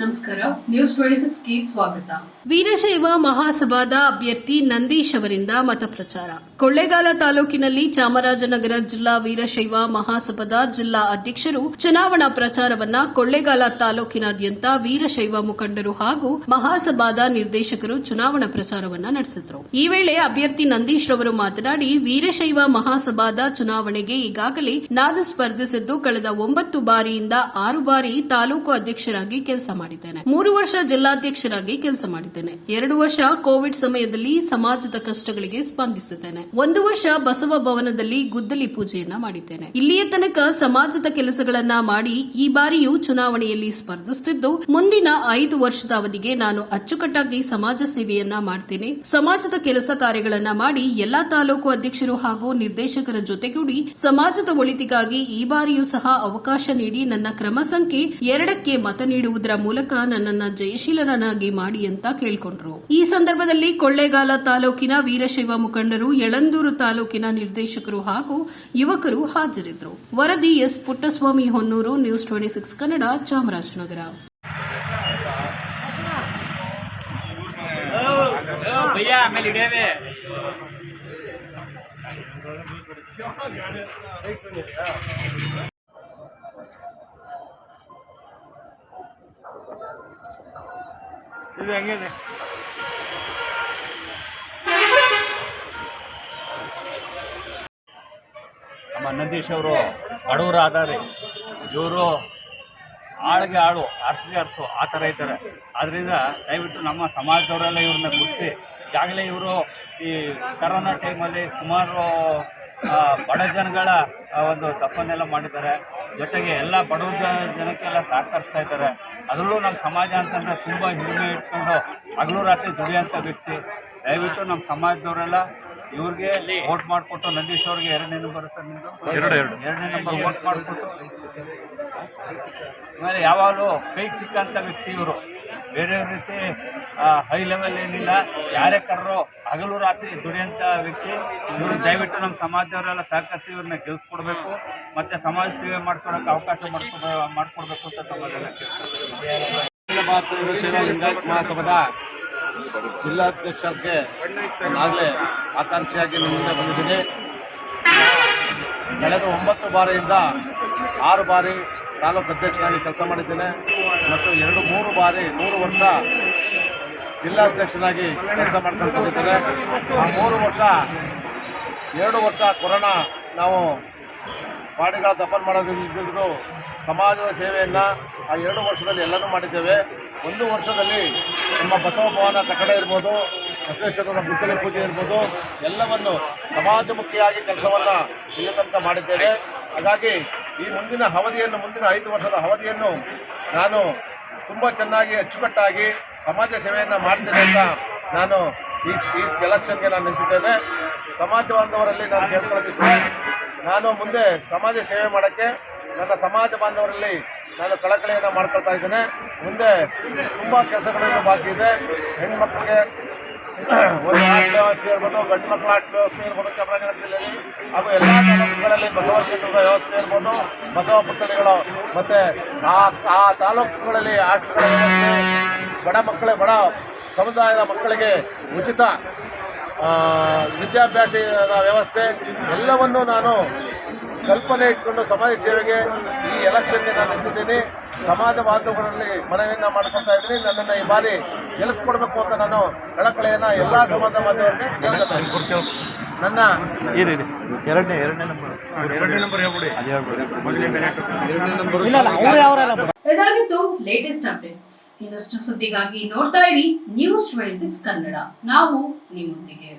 ನಮಸ್ಕಾರ. News twenty Veerashaiva ಮಹಾಸಭಾದ ಅಭ್ಯರ್ಥಿ ನಂದೀಶ್ ಅವರಿಂದ ಮತಪ್ರಚಾರ. ಕೊಳ್ಳೇಗಾಲ ತಾಲೂಕಿನಲ್ಲಿ ಚಾಮರಾಜನಗರ ಜಿಲ್ಲಾ ವೀರಶೈವ ಮಹಾಸಭಾದ ಜಿಲ್ಲಾ ಅಧ್ಯಕ್ಷರು ಚುನಾವಣಾ ಪ್ರಚಾರವನ್ನ ಕೊಳ್ಳೇಗಾಲ ತಾಲೂಕಿನಾದ್ಯಂತ ವೀರಶೈವ ಮುಖಂಡರು ಹಾಗೂ ಮಹಾಸಭಾದ ನಿರ್ದೇಶಕರು ಚುನಾವಣಾ ಪ್ರಚಾರವನ್ನ ನಡೆಸಿದರು. ಈ ವೇಳೆ ಅಭ್ಯರ್ಥಿ ನಂದೀಶ್ ಅವರು ಮಾತನಾಡಿ, ವೀರಶೈವ ಮಹಾಸಭಾದ ಚುನಾವಣೆಗೆ ಈಗಾಗಲೇ ನಾನು ಸ್ಪರ್ಧಿಸಿದ್ದು ಕಳೆದ ಒಂಬತ್ತು ಬಾರಿಯಿಂದ ಆರು ಬಾರಿ ತಾಲೂಕು ಅಧ್ಯಕ್ಷರಾಗಿ ಕೆಲಸ ಮಾಡಿದ್ದೇನೆ. ಮೂರು ವರ್ಷ ಜಿಲ್ಲಾಧ್ಯಕ್ಷರಾಗಿ ಕೆಲಸ ಮಾಡಿದ್ದೇನೆ. ಎರಡು ವರ್ಷ ಕೋವಿಡ್ ಸಮಯದಲ್ಲಿ ಸಮಾಜದ ಕಷ್ಟಗಳಿಗೆ ಸ್ಪಂದಿಸಿದ್ದೇನೆ. ಒಂದು ವರ್ಷ ಬಸವ ಭವನದಲ್ಲಿ ಗುದ್ದಲಿ ಪೂಜೆಯನ್ನ ಮಾಡಿದ್ದೇನೆ. ಇಲ್ಲಿಯ ತನಕ ಸಮಾಜದ ಕೆಲಸಗಳನ್ನ ಮಾಡಿ ಈ ಬಾರಿಯೂ ಚುನಾವಣೆಯಲ್ಲಿ ಸ್ಪರ್ಧಿಸುತ್ತಿದ್ದು ಮುಂದಿನ ಐದು ವರ್ಷದ ಅವಧಿಗೆ ನಾನು ಅಚ್ಚುಕಟ್ಟಾಗಿ ಸಮಾಜ ಸೇವೆಯನ್ನ ಮಾಡ್ತೇನೆ. ಸಮಾಜದ ಕೆಲಸ ಕಾರ್ಯಗಳನ್ನ ಮಾಡಿ ಎಲ್ಲಾ ತಾಲೂಕು ಅಧ್ಯಕ್ಷರು ಹಾಗೂ ನಿರ್ದೇಶಕರ ಜೊತೆಗೂಡಿ ಸಮಾಜದ ಒಳಿತಿಗಾಗಿ ಈ ಬಾರಿಯೂ ಸಹ ಅವಕಾಶ ನೀಡಿ ನನ್ನ ಕ್ರಮ ಸಂಖ್ಯೆ ಎರಡಕ್ಕೆ ಮತ ನೀಡುವುದರ ಮೂಲಕ ನನ್ನನ್ನ ಜಯಶೀಲರನ್ನಾಗಿ ಮಾಡಿ ಅಂತ ಕೇಳಿಕೊಂಡ್ರು. ಈ ಸಂದರ್ಭದಲ್ಲಿ ಕೊಳ್ಳೇಗಾಲ ತಾಲೂಕಿನ ವೀರಶೈವ ಮುಖಂಡರು, ಯಳಂದೂರು ತಾಲೂಕಿನ ನಿರ್ದೇಶಕರು ಹಾಗೂ ಯುವಕರು ಹಾಜರಿದ್ದರು ವರದಿ S. Puttaswamy Honnur, news twenty six Kannada, Chamarajanagar. ಇದು ಇದೆ? ನಮ್ಮ ನಂದೀಶ್ ಅವರು ಬಡವರು ಆದಾರೆ ಇವರು ಆಳಿಗೆ ಆಳು, ಅರ್ಸಿಗೆ ಅರ್ಸು, ಆ ಥರ ಇದ್ದಾರೆ. ಆದ್ದರಿಂದ ದಯವಿಟ್ಟು ನಮ್ಮ ಸಮಾಜದವರೆಲ್ಲ ಇವ್ರನ್ನ ಗುರುತಿಸಿ ಈಗಾಗಲೇ ಇವರು ಈ ಕರೋನಾ ಟೈಮಲ್ಲಿ ಸುಮಾರು ಬಡ ಜನಗಳ ಒಂದು ತಪ್ಪನ್ನೆಲ್ಲ ಮಾಡಿದ್ದಾರೆ. ಜೊತೆಗೆ ಎಲ್ಲ ಬಡವ ಜನಕ್ಕೆಲ್ಲ ಸಹಕರಿಸ್ತಾ ಇದ್ದಾರೆ. ಅದರಲ್ಲೂ ನಮ್ಮ ಸಮಾಜ ಅಂತಂದರೆ ತುಂಬ ಹಿರಿಮೆ ಇಟ್ಕೊಂಡು ಹಗಲು ರಾತ್ರಿ ದುಡಿಯೋಂಥ ವ್ಯಕ್ತಿ. ದಯವಿಟ್ಟು ನಮ್ಮ ಸಮಾಜದವರೆಲ್ಲ ಇವ್ರಿಗೆ ವೋಟ್ ಮಾಡಿಕೊಟ್ಟು ನಂದೀಶ್ ಅವ್ರಿಗೆ ಎರಡನೇ ನಂಬರ್ ಸರ್ ನಿಮ್ಮದು ಎರಡು ಎರಡು. ಎರಡನೇ ನಂಬರ್ ವೋಟ್ ಮಾಡಿಕೊಟ್ಟು. ಆಮೇಲೆ ಯಾವಾಗಲೂ ಕೈ ಸಿಕ್ಕಂಥ ವ್ಯಕ್ತಿ ಇವರು. ಬೇರೆ ರೀತಿ ಹೈ ಲೆವೆಲ್ ಏನಿಲ್ಲ. ಯಾರೇ ಕರ್ರೋ ಹಗಲು ರಾತ್ರಿ ದುಡಿಯಂಥ ವ್ಯಕ್ತಿ, ಇವರು ದಯವಿಟ್ಟು ನಮ್ಮ ಸಮಾಜದವರೆಲ್ಲ ಸಹಕರಿಸಿ ಇವ್ರನ್ನ ಗೆಲ್ಸ್ಕೊಡ್ಬೇಕು. ಮತ್ತು ಸಮಾಜ ಸೇವೆ ಮಾಡ್ಕೊಳಕ್ಕೆ ಅವಕಾಶ ಮಾಡ್ಕೊಡ ಮಾಡಿಕೊಡ್ಬೇಕು ಅಂತ ಲಿಂಗಾಯತ್ ಮಹಾಸಭಾದ ಜಿಲ್ಲಾಧ್ಯಕ್ಷರಿಗೆ ಆಗಲೇ ಆಕಾಂಕ್ಷಿಯಾಗಿ ನಿಮ್ಮಿಂದ ಬಂದಿದ್ದೀನಿ. ಕಳೆದ ಒಂಬತ್ತು ಬಾರಿಯಿಂದ ಆರು ಬಾರಿ ತಾಲೂಕು ಅಧ್ಯಕ್ಷನಾಗಿ ಕೆಲಸ ಮಾಡಿದ್ದೇನೆ. ಮತ್ತು ಎರಡು ಮೂರು ಬಾರಿ ಮೂರು ವರ್ಷ ಜಿಲ್ಲಾಧ್ಯಕ್ಷನಾಗಿ ಕೆಲಸ ಬಂದಿದ್ದೇನೆ ಆ ಮೂರು ವರ್ಷ, ಎರಡು ವರ್ಷ ಕೊರೋನಾ ನಾವು ಬಾಡಿಗಳ ದಫನ್ ಮಾಡೋದಿದ್ದು ಸಮಾಜದ ಸೇವೆಯನ್ನು ಆ ಎರಡು ವರ್ಷದಲ್ಲಿ ಎಲ್ಲನೂ ಮಾಡಿದ್ದೇವೆ. ಒಂದು ವರ್ಷದಲ್ಲಿ ನಮ್ಮ ಬಸವ ಭವನ ಕಟ್ಟಡ ಇರ್ಬೋದು, ಬಸವೇಶ್ವರನ ಗುದ್ದಲಿ ಪೂಜೆ ಇರ್ಬೋದು, ಎಲ್ಲವನ್ನು ಸಮಾಜಮುಖಿಯಾಗಿ ಕೆಲಸವನ್ನು ಇಲ್ಲಿ ಮಾಡಿದ್ದೇವೆ. ಹಾಗಾಗಿ ಈ ಮುಂದಿನ ಅವಧಿಯನ್ನು, ಮುಂದಿನ ಐದು ವರ್ಷದ ಅವಧಿಯನ್ನು ನಾನು ತುಂಬ ಚೆನ್ನಾಗಿ, ಅಚ್ಚುಕಟ್ಟಾಗಿ ಸಮಾಜ ಸೇವೆಯನ್ನು ಮಾಡ್ತೇನೆ ಅಂತ ನಾನು ಈ ಈ ಎಲೆಕ್ಷನ್ಗೆ ನಾನು ನಿಂತಿದ್ದೇನೆ. ಸಮಾಜ ಬಾಂಧವರಲ್ಲಿ ನಾನು ಕೇಳ್ಕೊಳ್ತಿದ್ದೇನೆ ನಾನು ಮುಂದೆ ಸಮಾಜ ಸೇವೆ ಮಾಡೋಕ್ಕೆ ನನ್ನ ಸಮಾಜ ಬಾಂಧವರಲ್ಲಿ ನಾನು ಕಳಕಳಿಯನ್ನು ಮಾಡ್ಕೊಳ್ತಾ ಇದ್ದೇನೆ. ಮುಂದೆ ತುಂಬ ಕೆಲಸಗಳನ್ನು ಬಾಕಿ ಇದೆ. ಹೆಣ್ಮಕ್ಳಿಗೆ ಒಂದು ಇರ್ಬೋದು ಗಂಡು ಮಕ್ಕಳ ವ್ಯವಸ್ಥೆ ಇರ್ಬೋದು ಚಾಮರಾಜನಗರ ಜಿಲ್ಲೆಯಲ್ಲಿ ಹಾಗೂ ಎಲ್ಲ ತಾಲೂಕುಗಳಲ್ಲಿ ಬಸವ ಕ್ಷೇತ್ರದ ವ್ಯವಸ್ಥೆ ಇರ್ಬೋದು ಬಸವ ಪುತ್ಥಳಿಗಳು ಮತ್ತು ಆ ಆ ತಾಲೂಕುಗಳಲ್ಲಿ ಬಡ ಮಕ್ಕಳ ಬಡ ಸಮುದಾಯದ ಮಕ್ಕಳಿಗೆ ಉಚಿತ ವಿದ್ಯಾಭ್ಯಾಸದ ವ್ಯವಸ್ಥೆ, ಎಲ್ಲವನ್ನು ನಾನು ಕಲ್ಪನೆ ಇಟ್ಕೊಂಡು ಸಮಾಜ ಸೇವೆಗೆ ಈ ಎಲೆಕ್ಷನ್ಗೆ ನಾನು ನಿಂತಿದ್ದೀನಿ. ಸಮಾಜ ಬಾಂಧವರಲ್ಲಿ ಮನವಿಯನ್ನು ಮಾಡ್ಕೊಳ್ತಾ ಇದ್ದೀನಿ. ನನ್ನನ್ನು ಈ ಬಾರಿ ಗೆಲ್ಲಿಸ್ಕೊಡ್ಬೇಕು ಅಂತ ನಾನು ಕಳಕಳೆಯನ್ನು ಎಲ್ಲ ಸಮಾಜ ಬಾಂಧವರಿಗೆ ನನ್ನ ಎರಡನೇ ಎರಡನೇ ನಂಬರ್ ಎರಡನೇ ನಂಬರ್ ಹೇಳ್ಬಿಡಿ. ಇದಾಗಿತ್ತು ಲೇಟೆಸ್ಟ್ ಅಪ್ಡೇಟ್ಸ್ ಇನ್ನಷ್ಟು ಸುದ್ದಿಗಾಗಿ ನೋಡ್ತಾ ಇರಿ ನ್ಯೂಸ್ ಟ್ವೆಂಟಿ ಸಿಕ್ಸ್ ಕನ್ನಡ. ನಾವು ನಿಮ್ಮೊಂದಿಗೆ.